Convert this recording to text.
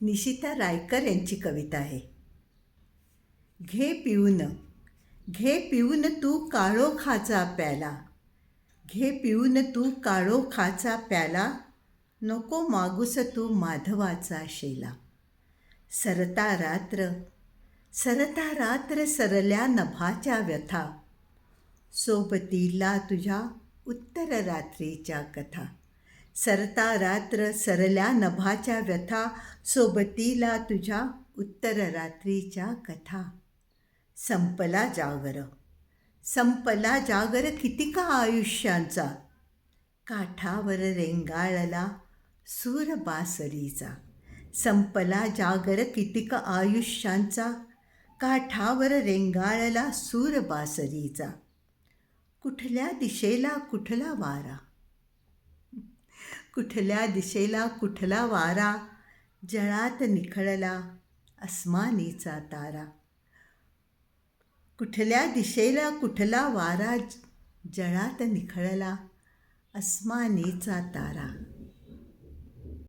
निशिता रायकर यांची कविता आहे. घे पिऊन घे पिऊन तू काळो खाचा प्याला. घे पिऊन तू काळो खाचा प्याला नको मागूस तू माधवाचा शेला. सरता रात्र सरता रात्र सरल्या नभाच्या व्यथा. सोबतीला तुझ्या उत्तर रात्रीच्या कथा. सरता रात्र सरल्या नभाच्या व्यथा सोबतीला तुझ्या उत्तर रात्रीच्या कथा. संपला जागर. संपला जागर किती का आयुष्यांचा? काठावर रेंगाळला सूरबासरीचा संपला जागर कितीक आयुष्यांचा? काठावर रेंगाळला सूरबासरीचा कुठल्या दिशेला कुठला वारा? कुठल्या दिशेला कुठला वारा जळात निखळला अस्मानीचा तारा. कुठल्या दिशेला कुठला वारा जळात निखळला अस्मानीचा तारा.